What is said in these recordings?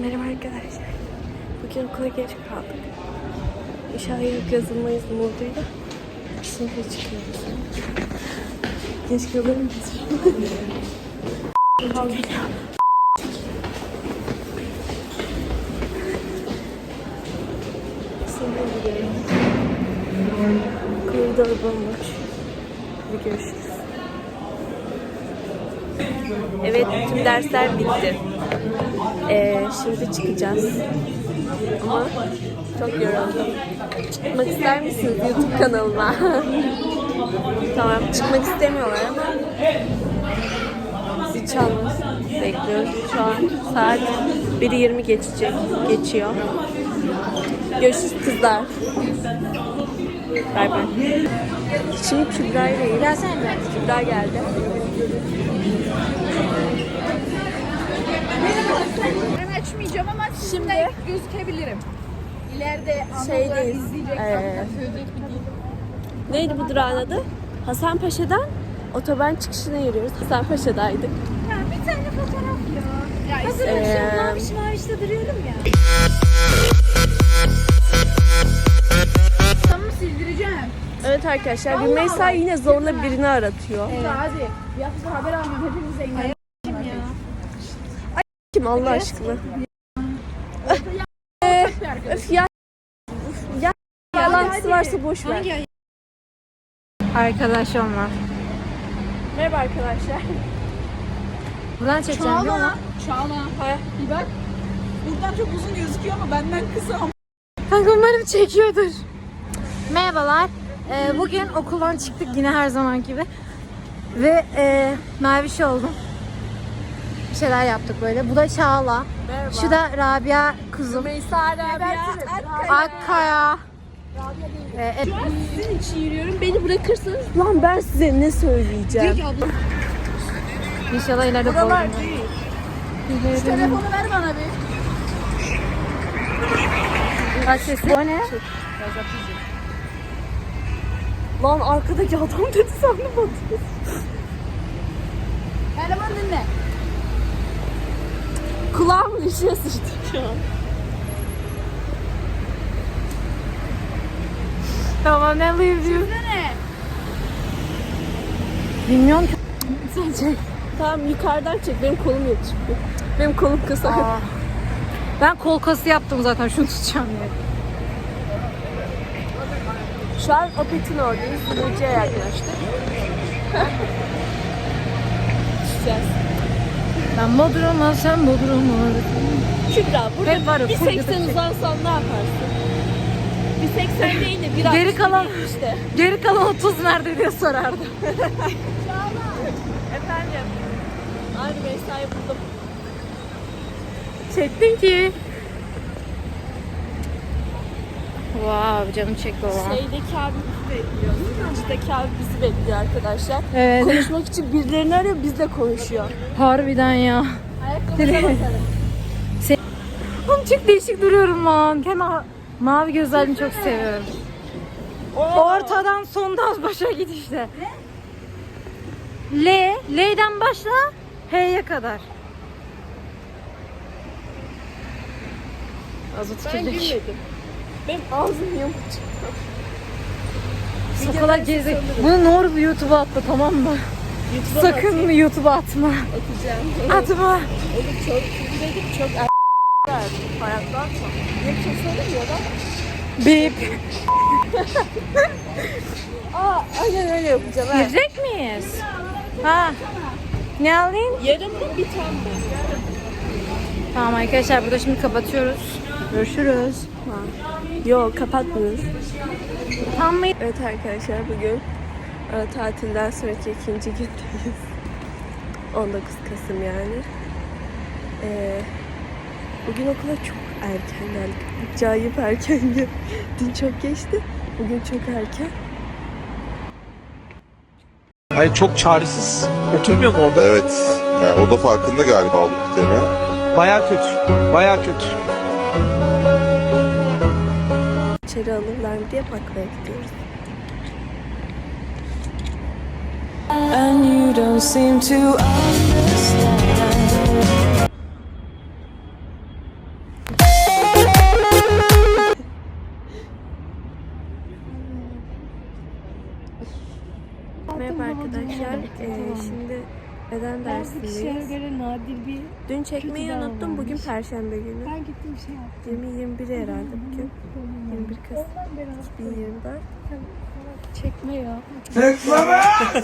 Merhaba arkadaşlar. Bugün okula geç kaldık. İnşallah ilk yazılmayız umuduyla. Sınıfa çıkıyoruz. Geç kalır mıyız? Sınıfa gidiyorum. Koridor bomboş. Bir görüşürüz. Evet, tüm dersler bitti. Ee, şimdi çıkacağız. Ama çok yoruldum. Çıkmak ister misiniz YouTube kanalıma? tamam, çıkmak istemiyorlar ama zil çalması bekliyoruz. Şu an saat 1.20 geçecek, geçiyor. Görüşürüz kızlar. Bay bay. Şimdi Kübra ile Kübra geldi. Ben açmayacağım ama şimdi gözükebilirim. İleride Şeydeyiz, Şeydeyiz. izleyecek, ee, bir. Neydi bu durağın adı? Hasanpaşa'dan otoban çıkışına yürüyoruz. Hasanpaşa'daydık. Ya bir tane fotoğraf ya. Ya Hazır Ee, maviş mavişte duruyorum ya. Tamam sildireceğim. Evet arkadaşlar, Rümeysa yine zorla birini aratıyor. Ya hadi. Bir haber almıyorum. Hepimize engel. Kim Allah aşkına? Öf ya. Ya yalantısı varsa boş ver. Arkadaş olma. Merhaba arkadaşlar. Buradan çekeceğim değil mi? Çağla. Çağla. Ha. Bir bak. Buradan çok uzun gözüküyor ama benden kısa ama. Kanka umarım çekiyordur. Merhabalar. Ee, bugün okuldan çıktık yine her zaman gibi. Ve e, maviş oldum. Şeyler yaptık böyle. Bu da Çağla. Merhaba. Şu da Rabia kuzum. Rümeysa Rabia. Akkaya. Ee, e- Şu an sizin için yürüyorum. Beni bırakırsanız lan ben size ne söyleyeceğim? İnşallah ileride Buralar boğulmam. değil. Şu telefonu ver bana bir. Kaç sesi? O ne? Lan arkadaki adam dedi sandım batıyor. Eleman dinle. Kulağımın içine sıçtı şu an. Tamam ne leave you? Bilmiyorum ki. Sen çek. Tamam yukarıdan çek. Benim kolum yok çünkü. Benim kolum kısa. Aa. Ben kol kası yaptım zaten şunu tutacağım diye. Şu an Opet'in oradayız. Sulucuya yaklaştık. Düşeceğiz. Ben Bodrum'a sen Bodrum'a. Kübra burada Hep var ya, bir full 80 gıdık. uzansan ne yaparsın? Bir 80 değil de bir Geri 60 kalan- değil işte. Geri kalan 30 nerede diye sorardı. Efendim. Aynı mesai buldum. Çektin ki. Wow canım çekti o. Şeydeki abi bizi bekliyor. Sıkıcıdaki abi bizi bekliyor arkadaşlar. Evet. Konuşmak için birilerini arıyor bizle konuşuyor. Harbiden ya. Ayakkabıya bakalım. Oğlum çok değişik duruyorum lan. Ha- mavi gözlerini çok seviyorum. Ortadan sondan başa git işte. L, L'den başla H'ye kadar. Azot Ben kirlik. Benim ağzım yamuk çıktı. Sokalar gezek. Bunu ne olur YouTube'a atma tamam mı? YouTube'a Sakın YouTube'a atma. atacağım. Atma. Oğlum çok dedim çok erkekler. Hayatta atma. Ne bir şey söylemiyor lan. Bip. Aa aynen öyle yapacağım. ha. Girecek miyiz? Ha. Ne alayım? Yarım mı bir tane mi? Tamam arkadaşlar burada şimdi kapatıyoruz. Görüşürüz. Yok kapatmıyoruz. Tam mı? Evet arkadaşlar bugün e, tatilden sonraki ikinci gündeyiz. 19 Kasım yani. E, bugün okula çok erken geldik. Acayip erken geldik. Dün çok geçti. Bugün çok erken. Hayır çok çaresiz. Oturmuyor mu orada? evet. Yani o da farkında galiba olduklarını. Baya kötü. Baya kötü içeri alırlar mı diye bakmaya gidiyoruz. And you don't seem to. Merhaba arkadaşlar. Ee, şimdi neden dersindeyiz? göre nadir bir Dün çekmeyi unuttum. Bugün Perşembe günü. ben gittim şey yaptım. 20-21 herhalde bugün. 21 Kasım 2024. Çekme ya.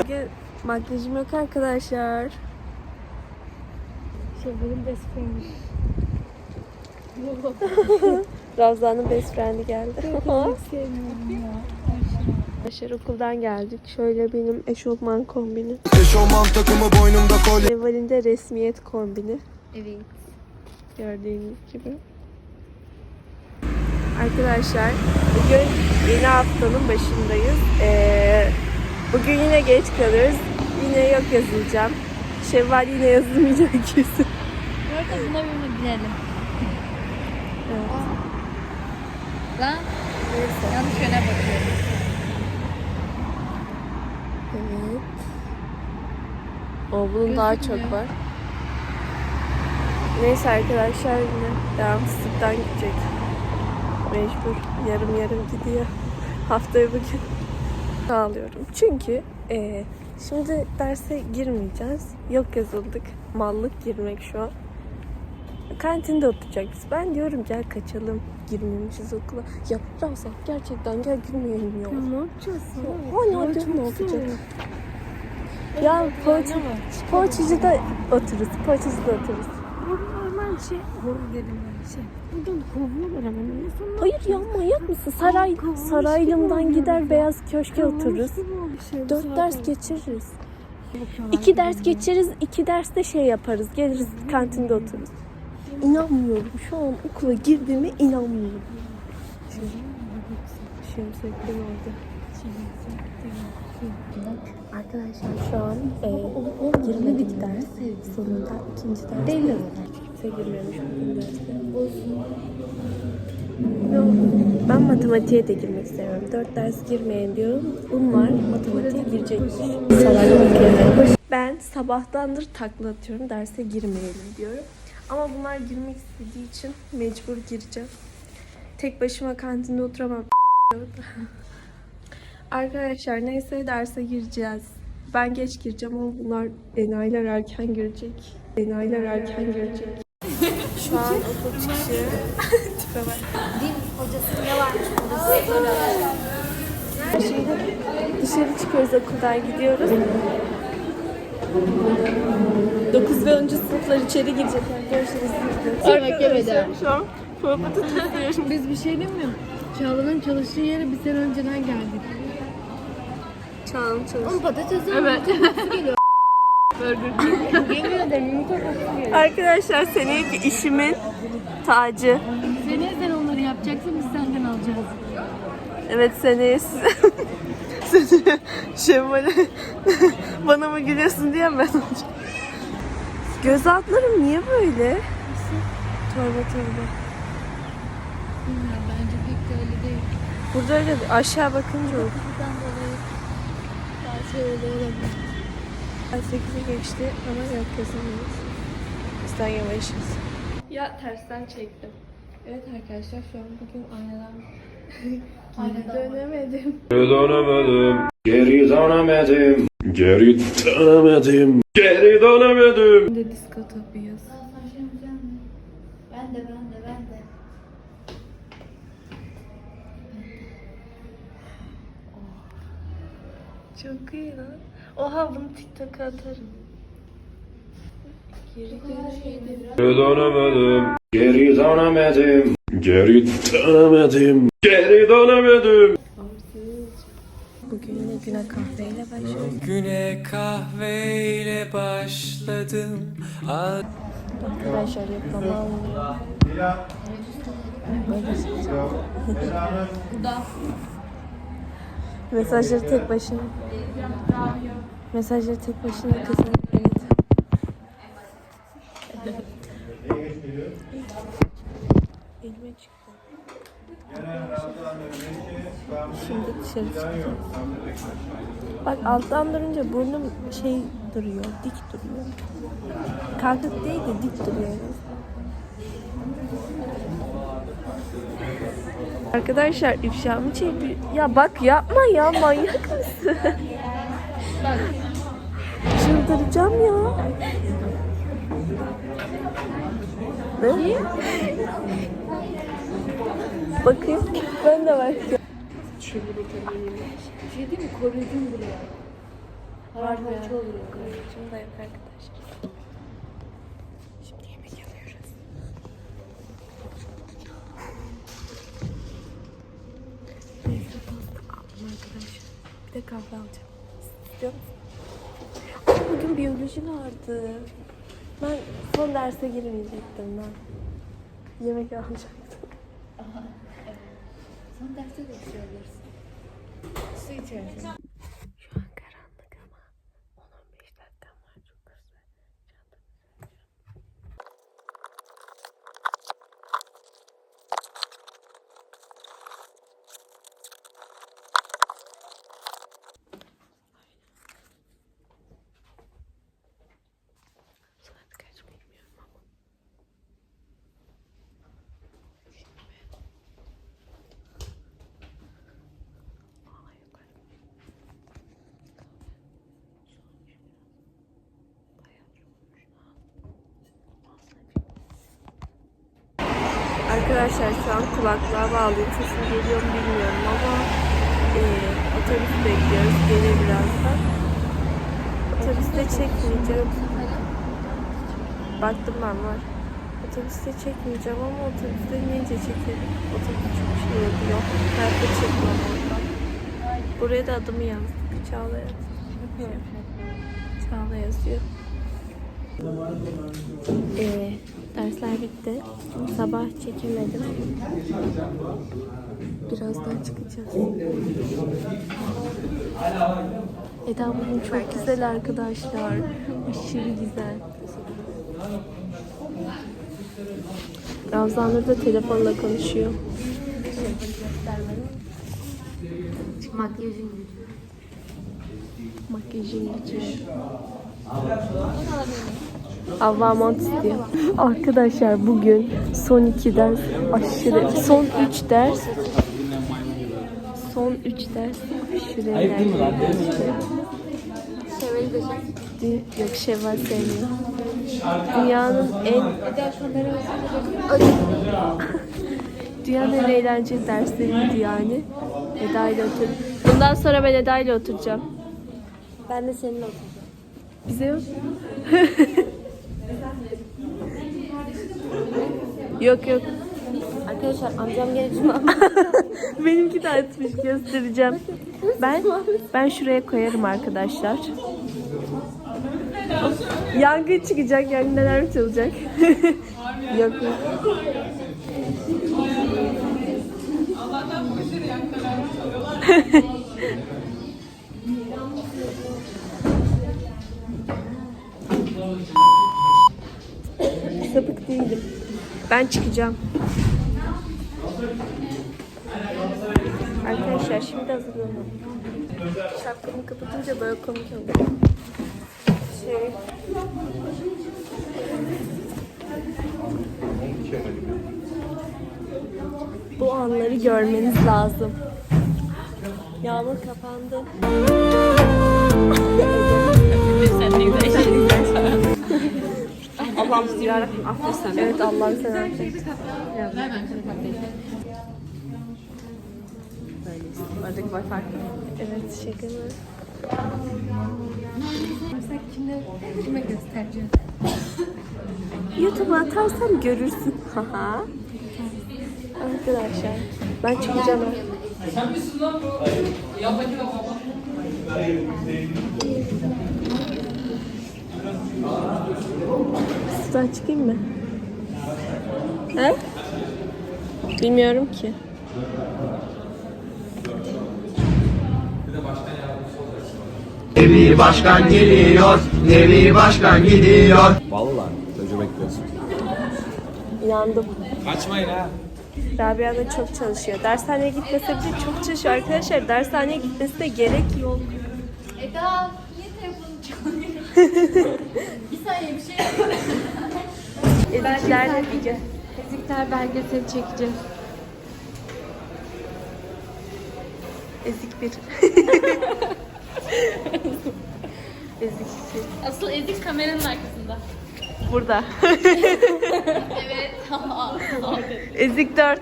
Bugün makyajım yok arkadaşlar. Şey benim best friend'im. Ravza'nın best friend'i geldi. Arkadaşlar okuldan geldik. Şöyle benim eşofman kombini. Eşofman takımı boynumda kolye Eval'in de resmiyet kombini. Evet. Gördüğünüz gibi. Arkadaşlar bugün yeni haftanın başındayız. Ee, bugün yine geç kalırız. Yine yok yazılacağım. Şevval yine yazılmayacak kesin. Burada buna bir binelim. Evet. Lan yanlış yöne bakıyorum. Evet. O bunun daha çok var. Neyse arkadaşlar yine devamsızlıktan gidecek. Mecbur. Yarım yarım gidiyor. Haftaya bugün sağlıyorum. Çünkü eee, şimdi derse girmeyeceğiz. Yok yazıldık. Mallık girmek şu an. Kantinde oturacağız. Ben diyorum gel kaçalım. Girmemişiz okula. Ya Ramza gerçekten gel girmeyelim ya. Ne yapacağız? Hala diyorum ne yapacağız? Ya poğaça, poğaçacıda otururuz. Poğaçacıda otururuz. Normal şey. Hor dedim ben şey. Buradan kovuyorlar hemen. İnsanlar Hayır ya manyak mısın? Saray, Saraylım'dan gider Beyaz Köşk'e otururuz. şey. Dört ders geçiririz. İki ders geçeriz, iki ders de şey yaparız. Geliriz kantinde otururuz. İnanmıyorum. Şu an okula girdiğime inanmıyorum. Şimşekten oldu. Arkadaşlar şu an e, girmedik ders. Sonunda ikinci ders. Değil Kimse girmemiş bugün derse. Yok, Ben matematiğe de girmek istemiyorum. Dört ders girmeyin diyorum. Bunlar matematiğe girecekmiş. Ben sabahtandır takla atıyorum. Derse girmeyelim diyorum. Ama bunlar girmek istediği için mecbur gireceğim. Tek başıma kantinde oturamam. Arkadaşlar neyse derse gireceğiz. Ben geç gireceğim ama bunlar enayiler erken girecek. Enayiler erken girecek. Şu an okul çıkışı. Tipe bak. Şimdi dışarı çıkıyoruz okuldan gidiyoruz. 9 ve 10. sınıflar içeri girecekler. Görüşürüz. Yemek yemeden. Şu an tutuyorum. Biz bir şey demiyor mu? Çağla'nın çalıştığı yere bir sene önceden geldik. Çağın çalış. Ama patates evet. Geliyor. Ederim yumurta kokusu geliyor. Arkadaşlar seneki işimin tacı. Seneye sen onları yapacaksın biz senden alacağız. Evet seneye size. Seneye Şevval'e bana mı gülüyorsun diye ben olacağım. Göz altlarım niye böyle? Torba torba. Bilmiyorum bence pek de öyle değil. Burada öyle aşağı bakınca olur. Buradan dolayı daha şey oluyor olabilir. Ay 8'e geçti ama yok kazanıyoruz. Bizden yavaşız. Ya tersten çektim. Evet arkadaşlar şu an bugün aynadan Aynadan dönemedim. Geri dönemedim. Geri dönemedim. Geri dönemedim. Geri dönemedim. Şimdi disko topuyuz. Ben de ben de ben de. Çok iyi lan. Oha bunu TikTok'a atarım. Geri dönemedim. Geri dönemedim. Geri dönemedim. Geri dönemedim. Geri dönemedim. Bugün yine güne kahveyle başlıyoruz. Güne kahveyle başladım. Ad- Arkadaşlar yapmam almıyor. Mesajları tek başına. Mesajları tek başına kızım. Evet. Elime çıktı. Şimdi dışarı çıkacağız. Bak alttan durunca burnum şey duruyor, dik duruyor. Kalkık değil de dik duruyor. Arkadaşlar ifşamı çevir. Ya bak yapma ya manyak mısın? Çıldıracağım ya. Ne? Bakayım. Ben de bakıyorum. Şey değil mi? Koruyucum buraya. Harbi oluyor. Koruyucum da yok arkadaşlar. Şimdi yemek yapıyoruz. Neyse aldım arkadaşlar. Bir de kahve alacağım. İstiyor musun? Bugün biyoloji vardı. Ben son derse girmeyecektim ben. Yemek alacaktım. Son derste de alırsın. Su içersin. Şu an karanlık ama 10-15 dakikam var çok hızlı. Saat kaç bilmiyorum ama. Aa, yukarı. Arkadaşlar şu an kulaklığa bağlıyım. Sesim geliyor mu bilmiyorum ama e, otobüs bekliyoruz. Gelir birazdan. Otobüste çekmeyeceğim. Baktım ben var. Otobüste çekmeyeceğim ama otobüste inince çekerim. Otobüs çok şey oluyor. Hayatta çekmem oradan. Buraya da adımı yazdık. Çağla yazıyor. Çağla yazıyor. Ee, dersler bitti. Sabah çekemedim. Birazdan çıkacağız. Eda bugün çok güzel arkadaşlar. Aşırı güzel. Ravzanur da telefonla konuşuyor. Makyajın gücü. Makyajın gücü. Havva mont istiyor. Arkadaşlar bugün son iki ders aşırı, son üç ders son üç ders aşırı eğlenceli. Yok Şevval sevmiyor. Dünyanın en Dünyanın en eğlenceli dersleriydi yani. Eda ile otur. Bundan sonra ben Eda ile oturacağım. Ben de seninle oturacağım. Bize yok. yok yok. Arkadaşlar amcam gelecek. Benimki de atmış göstereceğim. Ben ben şuraya koyarım arkadaşlar. Yangın çıkacak, yangın alarmı çalacak. yok yok. Sapık değilim. Ben çıkacağım. Arkadaşlar şimdi hazırlanalım. Şapkamı kapatınca böyle komik oluyor. Şey... Bu anları görmeniz lazım. Yağmur kapandı. Allah'ım yarabbim affet sen. Evet Allah'ım sen affet. Oradaki boy farklı. Evet şaka mı? Mesela kime, kime göstereceğim? YouTube'a atarsam görürsün. Haha. Arkadaşlar ben çıkacağım. ha. Sudan çıkayım mı? He? Bilmiyorum ki. Nevi başkan geliyor, Nevi başkan gidiyor. Vallahi çocuğu bekliyorsun. İnandım. Kaçmayın ha. Rabia da çok çalışıyor. Dershaneye gitmese bile çok çalışıyor arkadaşlar. Dershaneye gitmesine gerek yok. Eda? Bir saniye bir şey Eziklerle bir gün. Ezikler belgeseli çekeceğiz. Ezik bir. Ezik. Asıl ezik kameranın arkasında. Burada. Evet. Tamam. Ezik 4.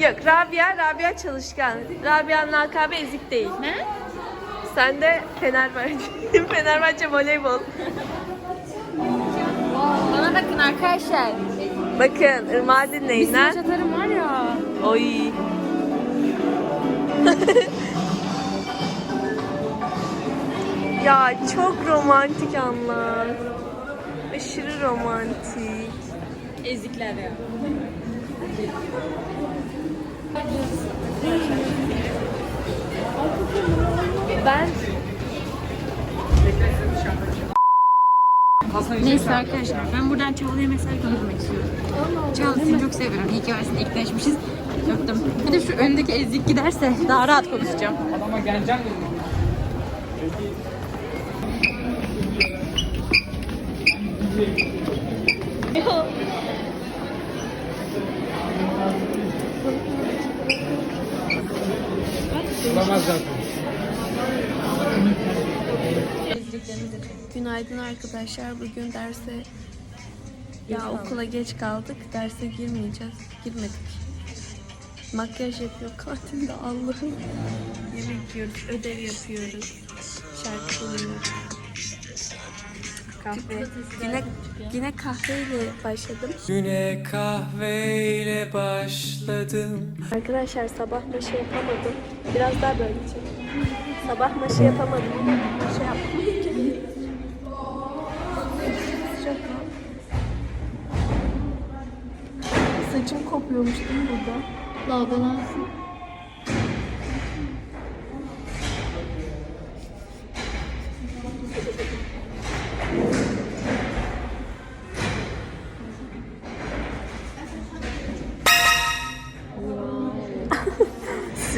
Yok Rabia, Rabia çalışkan. Rabia'nın lakabı Ezik değil. ne? Sen de Fenerbahçe. Fenerbahçe voleybol. Bana bakın arkadaşlar. Bakın Irmağı dinleyin ha. Çatarım var ya. Oy. ya çok romantik anlar. Aşırı romantik. Ezikler ya. Ben Neyse arkadaşlar ben buradan Çağla'ya mesaj göndermek istiyorum. Çağla seni çok seviyorum. İyi ki varsın. İlkleşmişiz. Öptüm. Bir de şu öndeki ezik giderse daha rahat konuşacağım. Günaydın arkadaşlar. Bugün derse ya okula geç kaldık. Derse girmeyeceğiz. Girmedik. Makyaj yapıyor kantinde Allah'ım. Yemek yiyoruz, ödev yapıyoruz. Şarkı söylüyoruz. Kahve. Yine, yine kahveyle başladım. Güne kahveyle başladım Arkadaşlar sabah maşı yapamadım. Biraz daha böyle. Sabah maşı yapamadım ama maşı yaptım. Saçım kopuyormuş değil mi burada? Dalgalansın.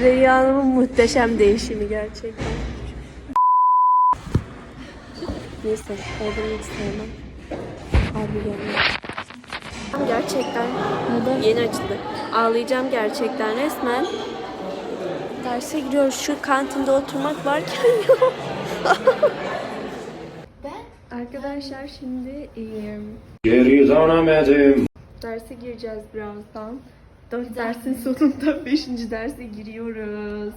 Süreyya Hanım'ın muhteşem değişimi gerçekten. Neyse, oradan hiç sevmem. Harbi gelmiyor. Gerçekten yeni açıldı. Ağlayacağım gerçekten resmen. Derse giriyoruz. Şu kantinde oturmak varken yok. Arkadaşlar şimdi iyiyim. Geri dönemedim. Derse gireceğiz birazdan. Dört dersin sonunda beşinci derse giriyoruz.